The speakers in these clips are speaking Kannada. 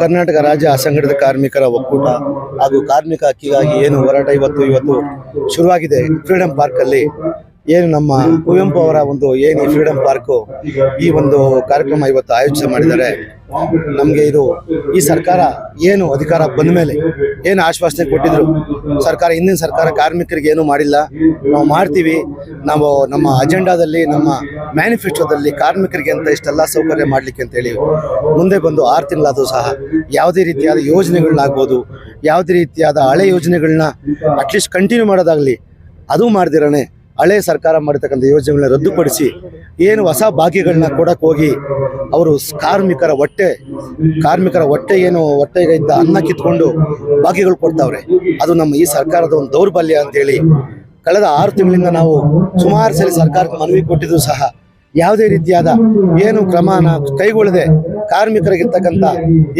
ಕರ್ನಾಟಕ ರಾಜ್ಯ ಅಸಂಘಟಿತ ಕಾರ್ಮಿಕರ ಒಕ್ಕೂಟ ಹಾಗೂ ಕಾರ್ಮಿಕ ಹಕ್ಕಿಗಾಗಿ ಏನು ಹೋರಾಟ ಇವತ್ತು ಇವತ್ತು ಶುರುವಾಗಿದೆ. ಫ್ರೀಡಂ ಪಾರ್ಕಲ್ಲಿ ಏನು ನಮ್ಮ ಕುವೆಂಪು ಅವರ ಒಂದು ಏನು ಫ್ರೀಡಂ ಪಾರ್ಕು ಈ ಒಂದು ಕಾರ್ಯಕ್ರಮ ಇವತ್ತು ಆಯೋಜನೆ ಮಾಡಿದ್ದಾರೆ. ನಮಗೆ ಇದು ಈ ಸರ್ಕಾರ ಏನು ಅಧಿಕಾರ ಬಂದ ಮೇಲೆ ಏನು ಆಶ್ವಾಸನೆ ಕೊಟ್ಟಿದ್ರು ಸರ್ಕಾರ ಹಿಂದಿನ ಸರ್ಕಾರ ಕಾರ್ಮಿಕರಿಗೆ ಏನು ಮಾಡಿಲ್ಲ. ನಾವು ಮಾಡ್ತೀವಿ. ನಾವು ನಮ್ಮ ಅಜೆಂಡಾದಲ್ಲಿ ನಮ್ಮ ಮ್ಯಾನಿಫೆಸ್ಟೋದಲ್ಲಿ ಕಾರ್ಮಿಕರಿಗೆ ಅಂತ ಇಷ್ಟೆಲ್ಲ ಸೌಕರ್ಯ ಮಾಡಲಿಕ್ಕೆ ಅಂತೇಳಿ ಮುಂದೆ ಬಂದು ಆರು ತಿಂಗಳಾದರೂ ಸಹ ಯಾವುದೇ ರೀತಿಯಾದ ಯೋಜನೆಗಳನ್ನಾಗ್ಬೋದು ಯಾವುದೇ ರೀತಿಯಾದ ಹಳೆ ಯೋಜನೆಗಳನ್ನ ಅಟ್ಲೀಸ್ಟ್ ಕಂಟಿನ್ಯೂ ಮಾಡೋದಾಗಲಿ ಅದು ಮಾಡ್ದಿರನೆ. ಹಳೆ ಸರ್ಕಾರ ಮಾಡಿರ್ತಕ್ಕಂಥ ಯೋಜನೆಗಳನ್ನ ರದ್ದುಪಡಿಸಿ ಏನು ಹೊಸ ಬಾಕಿಗಳನ್ನ ಕೊಡಕ್ಕೆ ಹೋಗಿ ಅವರು ಕಾರ್ಮಿಕರ ಹೊಟ್ಟೆ ಕಾರ್ಮಿಕರ ಹೊಟ್ಟೆ ಏನು ಹೊಟ್ಟೆಗೆ ಇದ್ದ ಅನ್ನ ಕಿತ್ಕೊಂಡು ಬಾಕಿಗಳು ಕೊಡ್ತಾವ್ರೆ. ಅದು ನಮ್ಮ ಈ ಸರ್ಕಾರದ ಒಂದು ದೌರ್ಬಲ್ಯ ಅಂತೇಳಿ ಕಳೆದ ಆರು ತಿಂಗಳಿಂದ ನಾವು ಸುಮಾರು ಸಲ ಸರ್ಕಾರಕ್ಕೆ ಮನವಿ ಕೊಟ್ಟಿದ್ರು ಸಹ ಯಾವುದೇ ರೀತಿಯಾದ ಏನು ಕ್ರಮನ ಕೈಗೊಳ್ಳದೆ ಕಾರ್ಮಿಕರಿಗಿರ್ತಕ್ಕಂಥ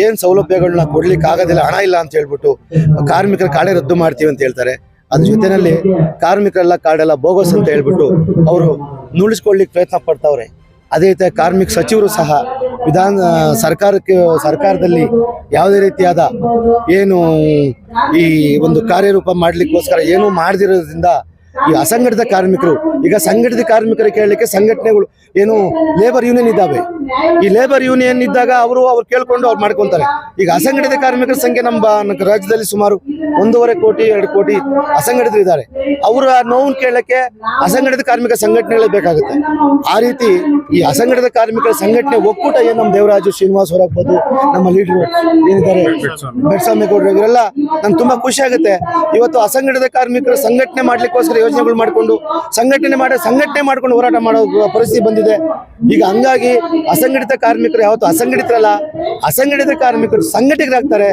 ಏನು ಸೌಲಭ್ಯಗಳನ್ನ ಕೊಡ್ಲಿಕ್ಕೆ ಆಗೋದಿಲ್ಲ ಹಣ ಇಲ್ಲ ಅಂತ ಹೇಳ್ಬಿಟ್ಟು ಕಾರ್ಮಿಕರ ಕಾಳೆ ರದ್ದು ಮಾಡ್ತೀವಿ ಅಂತ ಹೇಳ್ತಾರೆ. ಅದ್ರ ಜೊತೆನಲ್ಲಿ ಕಾರ್ಮಿಕರೆಲ್ಲ ಕಾರ್ಡೆಲ್ಲ ಬೋಗಸ್ ಅಂತ ಹೇಳ್ಬಿಟ್ಟು ಅವರು ನುಳಿಸ್ಕೊಳ್ಳಿಕ್ಕೆ ಪ್ರಯತ್ನ ಪಡ್ತಾವ್ರೆ. ಅದೇ ರೀತಿಯ ಕಾರ್ಮಿಕ ಸಚಿವರು ಸಹ ವಿಧಾನ, ಸರ್ಕಾರಕ್ಕೆ, ಸರ್ಕಾರದಲ್ಲಿ ಯಾವುದೇ ರೀತಿಯಾದ ಏನು ಈ ಒಂದು ಕಾರ್ಯರೂಪ ಮಾಡಲಿಕ್ಕೋಸ್ಕರ ಏನು ಮಾಡದಿರೋದ್ರಿಂದ ಈ ಅಸಂಘಟಿತ ಕಾರ್ಮಿಕರು, ಈಗ ಸಂಘಟಿತ ಕಾರ್ಮಿಕರು ಕೇಳಲಿಕ್ಕೆ ಸಂಘಟನೆಗಳು ಏನು ಲೇಬರ್ ಯೂನಿಯನ್ ಇದ್ದಾವೆ. ಈ ಲೇಬರ್ ಯೂನಿಯನ್ ಇದ್ದಾಗ ಅವರು ಅವ್ರು ಕೇಳ್ಕೊಂಡು ಅವ್ರು ಮಾಡ್ಕೊಂತಾರೆ ಈಗ ಅಸಂಘಟಿತ ಕಾರ್ಮಿಕರ ಸಂಖ್ಯೆ ನಮ್ಮ ರಾಜ್ಯದಲ್ಲಿ ಸುಮಾರು ಒಂದೂವರೆ ಕೋಟಿ, ಎರಡು ಕೋಟಿ ಅಸಂಘಟಿತರು ಇದ್ದಾರೆ. ಅವರ ನೋವು ಕೇಳಕ್ಕೆ ಅಸಂಘಟಿತ ಕಾರ್ಮಿಕ ಸಂಘಟನೆಗಳೇ ಬೇಕಾಗುತ್ತೆ. ಆ ರೀತಿ ಈ ಅಸಂಘಟಿತ ಕಾರ್ಮಿಕರ ಸಂಘಟನೆ ಒಕ್ಕೂಟ ಏನು ನಮ್ಮ ದೇವರಾಜು ಶ್ರೀನಿವಾಸ್ ಹೊರಗ್ಬೋದು ನಮ್ಮ ಲೀಡರ್ ಏನಿದ್ದಾರೆ ಬೆಡ್ಸ್ವಾಮಿ ಗೌಡ್ರು ಇವರೆಲ್ಲ ನಂಗೆ ತುಂಬಾ ಖುಷಿ ಆಗುತ್ತೆ. ಇವತ್ತು ಅಸಂಘಟಿತ ಕಾರ್ಮಿಕರ ಸಂಘಟನೆ ಮಾಡ್ಲಿಕ್ಕೋಸ್ಕರ ಯೋಜನೆಗಳು ಮಾಡಿಕೊಂಡು, ಸಂಘಟನೆ ಮಾಡಿ, ಸಂಘಟನೆ ಮಾಡ್ಕೊಂಡು ಹೋರಾಟ ಮಾಡೋ ಪರಿಸ್ಥಿತಿ ಬಂದಿದೆ. ಈಗ ಹಂಗಾಗಿ ಅಸಂಘಟಿತ ಕಾರ್ಮಿಕರು ಯಾವತ್ತು ಅಸಂಘಟಿತರಲ್ಲ. ಅಸಂಘಟಿತ ಕಾರ್ಮಿಕರು ಸಂಘಟಿತರಾಗ್ತಾರೆ.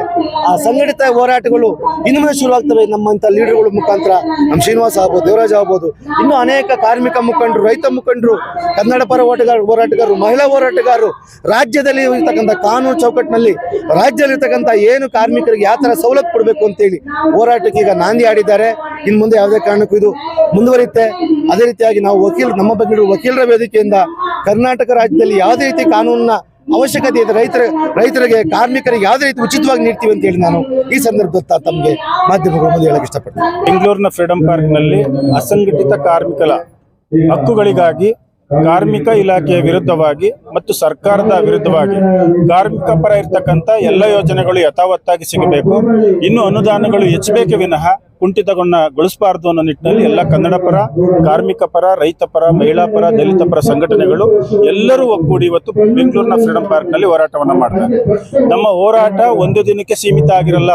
ಆ ಸಂಘಟಿತ ಹೋರಾಟಗಳು ಇನ್ನು ಮುಂದೆ ಶುರುವಾಗ್ತವೆ. ನಮ್ಮಂತ ಲೀಡರ್ಗಳ ಮುಖಾಂತರ ನಮ್ಮ ಶ್ರೀನಿವಾಸ ಆಗ್ಬೋದು, ದೇವರಾಜ್ ಆಗ್ಬೋದು. ಇನ್ನು ಅನೇಕ ಕಾರ್ಮಿಕ ಮುಖಂಡರು, ರೈತ ಮುಖಂಡರು, ಕನ್ನಡ ಪರ ಹೋರಾಟಗಾರರು ಹೋರಾಟಗಾರರು, ಮಹಿಳಾ ಹೋರಾಟಗಾರರು ರಾಜ್ಯದಲ್ಲಿ ಇರ್ತಕ್ಕಂಥ ಕಾನೂನು ಚೌಕಟ್ಟಿನಲ್ಲಿ ರಾಜ್ಯದಲ್ಲಿ ಇರ್ತಕ್ಕಂಥ ಏನು ಕಾರ್ಮಿಕರಿಗೆ ಯಾವ ತರ ಸವಲತ್ತು ಕೊಡಬೇಕು ಅಂತೇಳಿ ಹೋರಾಟಕ್ಕೆ ಈಗ ನಾಂದಿ ಆಡಿದ್ದಾರೆ ಇನ್ನು ಮುಂದೆ ಯಾವುದೇ ಕಾರಣಕ್ಕೂ ಇದು ಮುಂದುವರಿಯುತ್ತೆ. ಅದೇ ರೀತಿಯಾಗಿ ನಾವು ವಕೀಲ ನಮ್ಮ ಬಗ್ಗೆ ವಕೀಲರ ವೇದಿಕೆಯಿಂದ ಕರ್ನಾಟಕ ರಾಜ್ಯದಲ್ಲಿ ಯಾವುದೇ ರೀತಿ ಕಾನೂನಿನ ಅವಶ್ಯಕತೆ ಇದೆ, ರೈತರ, ರೈತರಿಗೆ, ಕಾರ್ಮಿಕರಿಗೆ ಯಾವುದೇ ರೀತಿ ಉಚಿತವಾಗಿ ನೀಡ್ತೀವಿ ಅಂತ ಹೇಳಿ ನಾನು ಈ ಸಂದರ್ಭದಲ್ಲಿ ತಮಗೆ ಮಾಧ್ಯಮಗಳ ಮುಂದೆ ಹೇಳಕ್ಕೆ ಇಷ್ಟಪಡ್ತೀನಿ. ಬೆಂಗಳೂರಿನ ಫ್ರೀಡಂ ಪಾರ್ಕ್ನಲ್ಲಿ ಅಸಂಘಟಿತ ಕಾರ್ಮಿಕರ ಹಕ್ಕುಗಳಿಗಾಗಿ ಕಾರ್ಮಿಕ ಇಲಾಖೆಯ ವಿರುದ್ಧವಾಗಿ ಮತ್ತು ಸರ್ಕಾರದ ವಿರುದ್ಧವಾಗಿ ಕಾರ್ಮಿಕ ಪರ ಇರ್ತಕ್ಕಂಥ ಎಲ್ಲ ಯೋಜನೆಗಳು ಯಥಾವತ್ತಾಗಿ ಸಿಗಬೇಕು. ಇನ್ನು ಅನುದಾನಗಳು ಹೆಚ್ಚಬೇಕು ವಿನಃ ಕುಂಠಿತಗೊಳ್ಳಗೊಳಿಸಬಾರದು ಅನ್ನೋ ನಿಟ್ಟಿನಲ್ಲಿ ಎಲ್ಲ ಕನ್ನಡ ಪರ, ಕಾರ್ಮಿಕ ಪರ, ರೈತ ಪರ, ಮಹಿಳಾ ಪರ, ದಲಿತ ಪರ ಸಂಘಟನೆಗಳು ಎಲ್ಲರೂ ಒಗ್ಗೂಡಿ ಇವತ್ತು ಬೆಂಗಳೂರಿನ ಫ್ರೀಡಂ ಪಾರ್ಕ್ನಲ್ಲಿ ಹೋರಾಟವನ್ನು ಮಾಡ್ತಾರೆ. ನಮ್ಮ ಹೋರಾಟ ಒಂದು ದಿನಕ್ಕೆ ಸೀಮಿತ ಆಗಿರಲ್ಲ.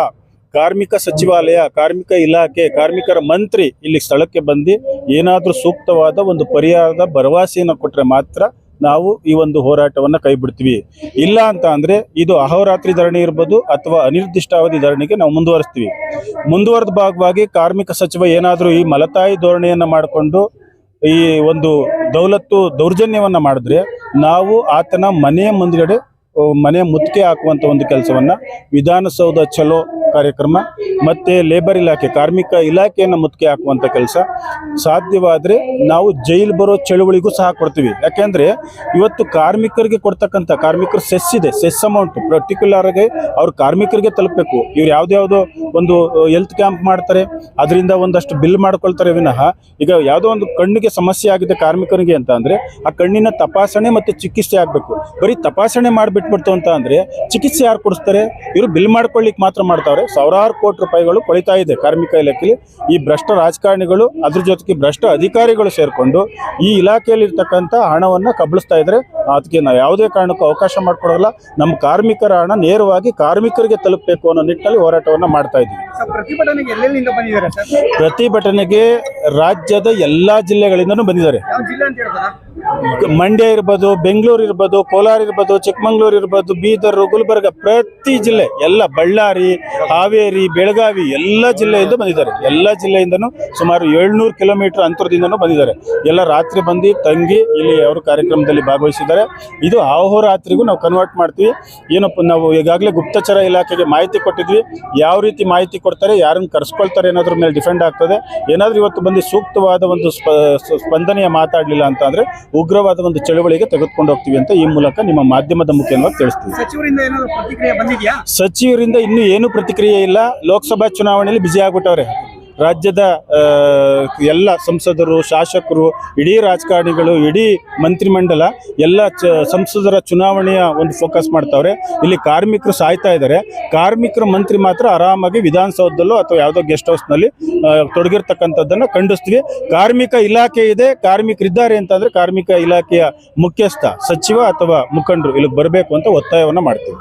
ಕಾರ್ಮಿಕ ಸಚಿವಾಲಯ, ಕಾರ್ಮಿಕ ಇಲಾಖೆ, ಕಾರ್ಮಿಕರ ಮಂತ್ರಿ ಇಲ್ಲಿ ಸ್ಥಳಕ್ಕೆ ಬಂದು ಏನಾದರೂ ಸೂಕ್ತವಾದ ಒಂದು ಪರಿಹಾರದ ಭರವಸೆಯನ್ನು ಕೊಟ್ಟರೆ ಮಾತ್ರ ನಾವು ಈ ಒಂದು ಹೋರಾಟವನ್ನು ಕೈ ಬಿಡ್ತೀವಿ ಇಲ್ಲ ಅಂತ ಅಂದರೆ ಇದು ಅಹೋರಾತ್ರಿ ಧರಣಿ ಇರ್ಬೋದು ಅಥವಾ ಅನಿರ್ದಿಷ್ಟಾವಧಿ ಧರಣಿಗೆ ನಾವು ಮುಂದುವರಿಸ್ತೀವಿ. ಮುಂದುವರೆದ ಭಾಗವಾಗಿ ಕಾರ್ಮಿಕ ಸಚಿವ ಏನಾದರೂ ಈ ಮಲತಾಯಿ ಧೋರಣೆಯನ್ನು ಮಾಡಿಕೊಂಡು ಈ ಒಂದು ದೌಲತ್ತು ದೌರ್ಜನ್ಯವನ್ನು ಮಾಡಿದ್ರೆ ನಾವು ಆತನ ಮನೆಯ ಮುಂದ್ಗಡೆ ಮನೆ ಮುತ್ತಿಗೆ ಹಾಕುವಂಥ ಒಂದು ಕೆಲಸವನ್ನು ವಿಧಾನಸೌಧ ಚಲೋ ಕಾರ್ಯಕ್ರಮ ಮತ್ತೆ ಲೇಬರ್ ಇಲಾಖೆ, ಕಾರ್ಮಿಕ ಇಲಾಖೆಯನ್ನು ಮುತ್ತಿಗೆ ಹಾಕುವಂಥ ಕೆಲಸ ಸಾಧ್ಯವಾದರೆ ನಾವು ಜೈಲು ಬರೋ ಚಳುವಳಿಗೂ ಸಹ ಕೊಡ್ತೀವಿ. ಯಾಕೆಂದ್ರೆ ಇವತ್ತು ಕಾರ್ಮಿಕರಿಗೆ ಕೊಡ್ತಕ್ಕಂಥ ಕಾರ್ಮಿಕರು ಸೆಸ್ ಇದೆ ಸೆಸ್ ಅಮೌಂಟ್ ಪರ್ಟಿಕ್ಯುಲರ್ ಆಗಿ ಅವ್ರ ಕಾರ್ಮಿಕರಿಗೆ ತಲುಪಬೇಕು. ಇವ್ರು ಯಾವುದ್ಯಾವುದೋ ಒಂದು ಹೆಲ್ತ್ ಕ್ಯಾಂಪ್ ಮಾಡ್ತಾರೆ, ಅದರಿಂದ ಒಂದಷ್ಟು ಬಿಲ್ ಮಾಡ್ಕೊಳ್ತಾರೆ ವಿನಃ ಈಗ ಯಾವುದೋ ಒಂದು ಕಣ್ಣಿಗೆ ಸಮಸ್ಯೆ ಆಗಿದೆ ಕಾರ್ಮಿಕರಿಗೆ ಅಂತ ಅಂದರೆ ಆ ಕಣ್ಣಿನ ತಪಾಸಣೆ ಮತ್ತೆ ಚಿಕಿತ್ಸೆ ಆಗಬೇಕು. ಬರೀ ತಪಾಸಣೆ ಮಾಡಿಬಿಟ್ಬಿಡ್ತು ಅಂತ ಅಂದರೆ ಚಿಕಿತ್ಸೆ ಯಾರು ಕೊಡಿಸ್ತಾರೆ? ಇವರು ಬಿಲ್ ಮಾಡ್ಕೊಳ್ಳಿಕ್ಕೆ ಮಾತ್ರ ಮಾಡ್ತಾವ್ರೆ. ಸಾವಿರಾರು ಕೋಟಿ ರೂಪಾಯಿಗಳು ಕೊಳಿತಾ ಇದೆ. ಕಾರ್ಮಿಕ ಇಲಾಖೆಯಲ್ಲಿ ಈ ಭ್ರಷ್ಟ ರಾಜಕಾರಣಿಗಳು ಅದ್ರ ಜೊತೆಗೆ ಭ್ರಷ್ಟ ಅಧಿಕಾರಿಗಳು ಸೇರಿಕೊಂಡು ಈ ಇಲಾಖೆಯಲ್ಲಿರ್ತಕ್ಕಂಥ ಹಣವನ್ನು ಹಣವನ್ನ ಕಬಳಿಸ್ತಾ ಇದ್ರೆ ಅದಕ್ಕೆ ನಾವು ಯಾವುದೇ ಕಾರಣಕ್ಕೂ ಅವಕಾಶ ಮಾಡಿಕೊಡೋಲ್ಲ. ನಮ್ಮ ಕಾರ್ಮಿಕರ ಹಣ ನೇರವಾಗಿ ಕಾರ್ಮಿಕರಿಗೆ ತಲುಪಬೇಕು ಅನ್ನೋ ನಿಟ್ಟಿನಲ್ಲಿ ಹೋರಾಟವನ್ನು ಮಾಡ್ತಾ ಇದ್ದೀವಿ. ಪ್ರತಿಭಟನೆಗೆ ರಾಜ್ಯದ ಎಲ್ಲ ಜಿಲ್ಲೆಗಳಿಂದನೂ ಬಂದಿದ್ದಾರೆ. ಮಂಡ್ಯ ಇರ್ಬೋದು, ಬೆಂಗಳೂರು ಇರ್ಬೋದು, ಕೋಲಾರ ಇರ್ಬೋದು, ಚಿಕ್ಕಮಂಗ್ಳೂರು ಇರ್ಬೋದು, ಬೀದರ್, ಗುಲ್ಬರ್ಗ ಪ್ರತಿ ಜಿಲ್ಲೆ, ಎಲ್ಲ ಬಳ್ಳಾರಿ, ಹಾವೇರಿ, ಬೆಳಗಾವಿ ಎಲ್ಲ ಜಿಲ್ಲೆಯಿಂದ ಬಂದಿದ್ದಾರೆ. ಎಲ್ಲ ಜಿಲ್ಲೆಯಿಂದನೂ ಸುಮಾರು ಏಳ್ನೂರು ಕಿಲೋಮೀಟರ್ ಅಂತರದಿಂದನೂ ಬಂದಿದ್ದಾರೆ. ಎಲ್ಲ ರಾತ್ರಿ ಬಂದು ತಂಗಿ ಇಲ್ಲಿ ಅವರು ಕಾರ್ಯಕ್ರಮದಲ್ಲಿ ಭಾಗವಹಿಸಿದ್ದಾರೆ. ಇದು ಆಹೋರಾತ್ರಿಗೂ ನಾವು ಕನ್ವರ್ಟ್ ಮಾಡ್ತೀವಿ. ಏನಪ್ಪ ನಾವು ಈಗಾಗಲೇ ಗುಪ್ತಚರ ಇಲಾಖೆಗೆ ಮಾಹಿತಿ ಕೊಟ್ಟಿದ್ವಿ. ಯಾವ ರೀತಿ ಮಾಹಿತಿ ಕೊಡ್ತಾರೆ, ಯಾರನ್ನು ಕರೆಸ್ಕೊಳ್ತಾರೆ ಅನ್ನೋದ್ರ ಮೇಲೆ ಡಿಫೆಂಡ್ ಆಗ್ತದೆ. ಏನಾದರೂ ಇವತ್ತು ಬಂದು ಸೂಕ್ತವಾದ ಒಂದು ಸ್ಪ ಸ್ಪಂದನೆಯ ಮಾತಾಡಲಿಲ್ಲ ಅಂತ ಅಂದರೆ ಉಗ್ರವಾದ ಒಂದು ಚಳವಳಿಗೆ ತೆಗೆದುಕೊಂಡು ಹೋಗ್ತೀವಿ ಅಂತ ಈ ಮೂಲಕ ನಿಮ್ಮ ಮಾಧ್ಯಮದ ಮುಖೇನವಾಗಿ ತಿಳಿಸ್ತೀವಿ. ಸಚಿವರಿಂದ ಏನಾದ್ರು ಪ್ರತಿಕ್ರಿಯೆ ಬಂದಿದ್ಯಾ? ಸಚಿವರಿಂದ ಇನ್ನೂ ಏನು ಪ್ರತಿಕ್ರಿಯೆ ಇಲ್ಲ. ಲೋಕಸಭಾ ಚುನಾವಣೆಯಲ್ಲಿ ಬ್ಯುಸಿ ಆಗ್ಬಿಟ್ಟವ್ರೆ. ರಾಜ್ಯದ ಎಲ್ಲ ಸಂಸದರು, ಶಾಸಕರು, ಇಡೀ ರಾಜಕಾರಣಿಗಳು, ಇಡೀ ಮಂತ್ರಿಮಂಡಲ ಎಲ್ಲ ಚ, ಸಂಸದರ ಚುನಾವಣೆಯ ಒಂದು ಫೋಕಸ್ ಮಾಡ್ತಾವ್ರೆ. ಇಲ್ಲಿ ಕಾರ್ಮಿಕರು ಸಾಯ್ತಾ ಇದ್ದಾರೆ ಕಾರ್ಮಿಕರ ಮಂತ್ರಿ ಮಾತ್ರ ಆರಾಮಾಗಿ ವಿಧಾನಸೌಧದಲ್ಲೋ ಅಥವಾ ಯಾವುದೋ ಗೆಸ್ಟ್ ಹೌಸ್ನಲ್ಲಿ ತೊಡಗಿರ್ತಕ್ಕಂಥದ್ದನ್ನು ಖಂಡಿಸ್ತೀವಿ. ಕಾರ್ಮಿಕ ಇಲಾಖೆ ಇದೆ, ಕಾರ್ಮಿಕರಿದ್ದಾರೆ ಅಂತಂದ್ರೆ ಕಾರ್ಮಿಕ ಇಲಾಖೆಯ ಮುಖ್ಯಸ್ಥ, ಸಚಿವ ಅಥವಾ ಮುಖಂಡರು ಇಲ್ಲಿಗೆ ಬರಬೇಕು ಅಂತ ಒತ್ತಾಯವನ್ನು ಮಾಡ್ತೀವಿ.